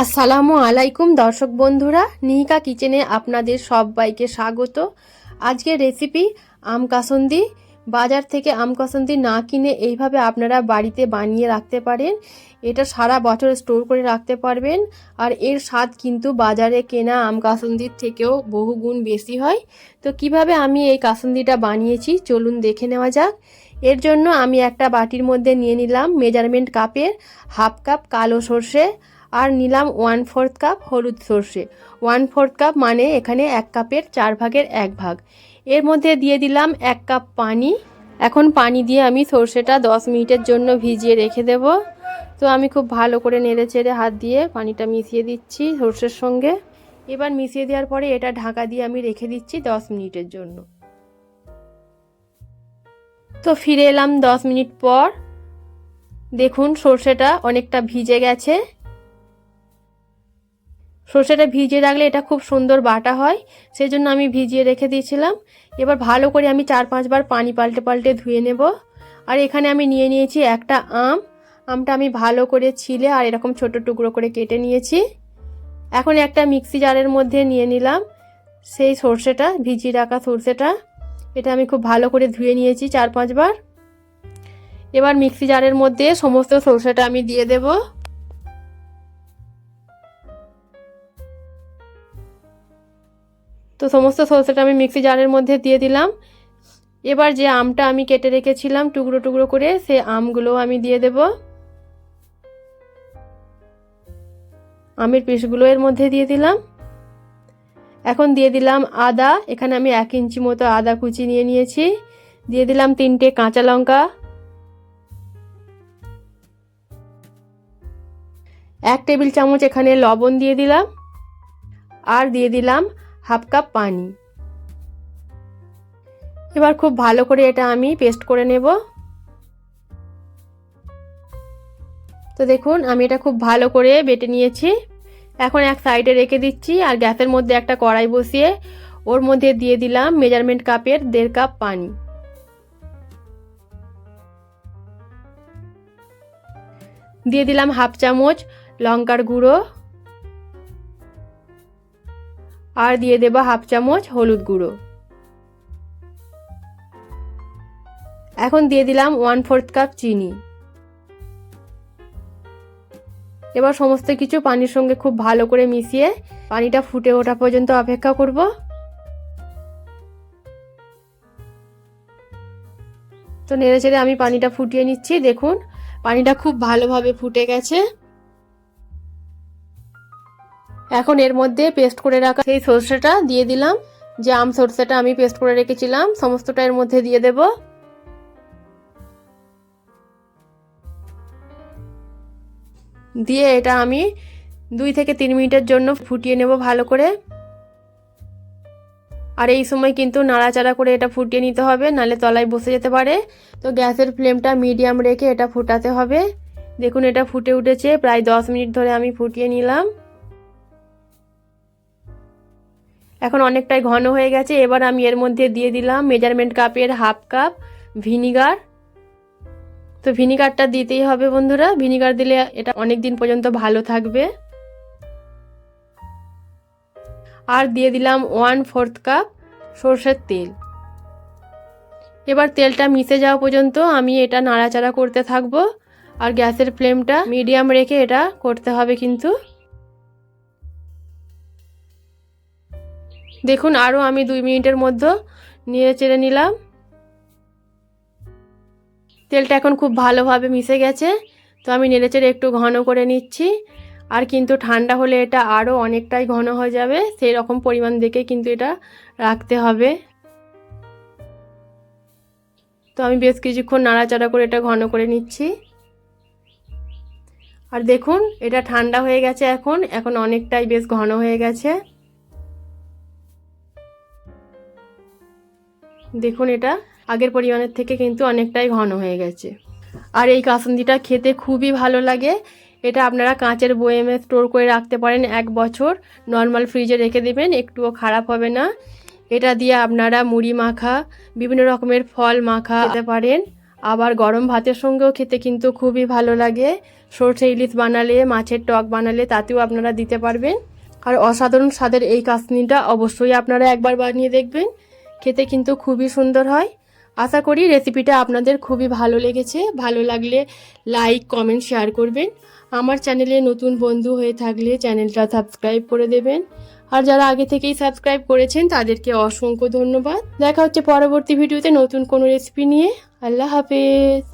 আসসালামু আলাইকুম, দর্শক বন্ধুরা। নিহিকা কিচেনে আপনাদের সবাইকে স্বাগত। আজকের রেসিপি আম কাসন্দি। বাজার থেকে আম কাসন্দি না কিনে এইভাবে আপনারা বাড়িতে বানিয়ে রাখতে পারেন। এটা সারা বছর স্টোর করে রাখতে পারবেন। আর এর স্বাদ কিন্তু বাজারে কেনা আম কাসন্দির থেকেও বহু গুণ বেশি হয়। তো কীভাবে আমি এই কাসন্দিটা বানিয়েছি, চলুন দেখে নেওয়া যাক। এর জন্য আমি একটা বাটির মধ্যে নিয়ে নিলাম মেজারমেন্ট কাপের হাফ কাপ কালো সর্ষে আর নিলাম ওয়ান ফোর্থ কাপ হলুদ সর্ষে। ওয়ান ফোর্থ কাপ মানে এখানে এক কাপের চার ভাগের এক ভাগ। এর মধ্যে দিয়ে দিলাম এক কাপ পানি। এখন পানি দিয়ে আমি সর্ষেটা দশ মিনিটের জন্য ভিজিয়ে রেখে দেব। তো আমি খুব ভালো করে নেড়ে চেড়ে হাত দিয়ে পানিটা মিশিয়ে দিচ্ছি সর্ষের সঙ্গে। এবার মিশিয়ে দেওয়ার পরে এটা ঢাকা দিয়ে আমি রেখে দিচ্ছি দশ মিনিটের জন্য। তো ফিরে এলাম দশ মিনিট পর। দেখুন সর্ষেটা অনেকটা ভিজে গেছে। সর্ষেটা ভিজিয়ে রাখলে এটা খুব সুন্দর বাটা হয় সেই জন্য আমি ভিজিয়ে রেখে দিয়েছিলাম। এবার ভালো করে আমি চার পাঁচবার পানি পাল্টে পাল্টে ধুয়ে নেব। আর এখানে আমি নিয়ে নিয়েছি একটা আম। আমটা আমি ভালো করে ছিলে আর এরকম ছোট টুকরো করে কেটে নিয়েছি। এখন একটা মিক্সি জারের মধ্যে নিয়ে নিলাম সেই সর্ষেটা, ভিজিয়ে রাখা সর্ষেটা। এটা আমি খুব ভালো করে ধুয়ে নিয়েছি চার পাঁচবার। এবার মিক্সি জারের মধ্যে সমস্ত সর্ষেটা আমি দিয়ে দেবো। তো সমস্ত সরষেটা আমি মিক্সি জারের মধ্যে দিয়ে দিলাম। এবার যে আমটা আমি কেটে রেখেছিলাম টুকরো টুকরো করে, সে আমগুলো আমি দিয়ে দেব। আমের পিসগুলো এর মধ্যে দিয়ে দিলাম। এখন দিয়ে দিলাম আদা। এখানে আমি এক ইঞ্চি মতো আদা কুচি নিয়ে নিয়েছি। দিয়ে দিলাম তিনটে কাঁচা লঙ্কা। এক টেবিল চামচ এখানে লবণ দিয়ে দিলাম। আর দিয়ে দিলাম হাফ কাপ পানি। এবার খুব ভালো করে এটা আমি পেস্ট করে নেব। তো দেখুন, আমি এটা খুব ভালো করে বেটে নিয়েছি। এখন এক সাইডে রেখে দিচ্ছি আর গ্যাসের মধ্যে একটা কড়াই বসিয়ে ওর মধ্যে দিয়ে দিলাম মেজারমেন্ট কাপের দেড় কাপ পানি। দিয়ে দিলাম হাফ চামচ লঙ্কার গুঁড়ো। আর দিয়ে দেবো হাফ চামচ হলুদ গুঁড়ো। এখন দিয়ে দিলাম ওয়ান ফোর্থ কাপ চিনি। এবার সমস্ত কিছু পানির সঙ্গে খুব ভালো করে মিশিয়ে পানিটা ফুটে ওঠা পর্যন্ত অপেক্ষা করব। তো নেড়ে চেড়ে আমি পানিটা ফুটিয়ে নিচ্ছি। দেখুন, পানিটা খুব ভালোভাবে ফুটে গেছে। এখন এর মধ্যে পেস্ট করে রাখা সেই সর্ষেটা দিয়ে দিলাম। যে আম সর্ষেটা আমি পেস্ট করে রেখেছিলাম, সমস্তটা এর মধ্যে দিয়ে দেব। দিয়ে এটা আমি দুই থেকে তিন মিনিটের জন্য ফুটিয়ে নেব ভালো করে। আর এই সময় কিন্তু নাড়াচাড়া করে এটা ফুটিয়ে নিতে হবে নালে তলায় বসে যেতে পারে। তো গ্যাসের ফ্লেমটা মিডিয়াম রেখে এটা ফুটাতে হবে। দেখুন এটা ফুটে উঠেছে, প্রায় দশ মিনিট ধরে আমি ফুটিয়ে নিলাম। এখন অনেকটাই ঘন হয়ে গেছে। এবার আমি এর মধ্যে দিয়ে দিলাম মেজারমেন্ট কাপের হাফ কাপ ভিনিগার। তো ভিনিগারটা দিতেই হবে বন্ধুরা। ভিনিগার দিলে এটা অনেক দিন পর্যন্ত ভালো থাকবে। আর দিয়ে দিলাম ওয়ান ফোর্থ কাপ সর্ষের তেল। এবার তেলটা মিশে যাওয়া পর্যন্ত আমি এটা নাড়াচাড়া করতে থাকব। আর গ্যাসের ফ্লেমটা মিডিয়াম রেখে এটা করতে হবে কিন্তু। দেখুন আরও আমি দুই মিনিটের মধ্যে নিয়ে চেড়ে নিলাম। তেলটা এখন খুব ভালোভাবে মিশে গেছে, তো আমি নেড়ে চেড়ে একটু ঘন করে নিচ্ছি। আর কিন্তু ঠান্ডা হলে এটা আরও অনেকটাই ঘন হয়ে যাবে সেই রকম পরিমাণ দেখে কিন্তু এটা রাখতে হবে। তো আমি বেশ কিছুক্ষণ নাড়াচাড়া করে এটা ঘন করে নিচ্ছি। আর দেখুন, এটা ঠান্ডা হয়ে গেছে এখন এখন অনেকটাই বেশ ঘন হয়ে গেছে। দেখুন এটা, আগের পরিমাণের থেকে কিন্তু অনেকটাই ঘন হয়ে গেছে। আর এই কাসুন্দিটা খেতে খুবই ভালো লাগে। এটা আপনারা কাঁচের বয়েমে স্টোর করে রাখতে পারেন এক বছর। নর্মাল ফ্রিজে রেখে দেবেন, একটুও খারাপ হবে না। এটা দিয়ে আপনারা মুড়ি মাখা, বিভিন্ন রকমের ফল মাখা খেতে পারেন। আবার গরম ভাতের সঙ্গেও খেতে কিন্তু খুবই ভালো লাগে। সর্ষে ইলিশ বানালে, মাছের টক বানালে, তাতেও আপনারা দিতে পারবেন। আর অসাধারণ স্বাদের এই কাসনিটা অবশ্যই আপনারা একবার বানিয়ে দেখবেন। খেতে কিন্তু খুবই সুন্দর হয়। আশা করি রেসিপিটা আপনাদের খুবই ভালো লেগেছে। ভালো লাগলে লাইক কমেন্ট শেয়ার করবেন। আমার চ্যানেলে নতুন বন্ধু হয়ে থাকলে চ্যানেলটা সাবস্ক্রাইব করে দেবেন। আর যারা আগে থেকেই সাবস্ক্রাইব করেছেন, তাদেরকে অসংখ্য ধন্যবাদ। দেখা হচ্ছে পরবর্তী ভিডিওতে নতুন কোনো রেসিপি নিয়ে। আল্লাহ হাফেজ।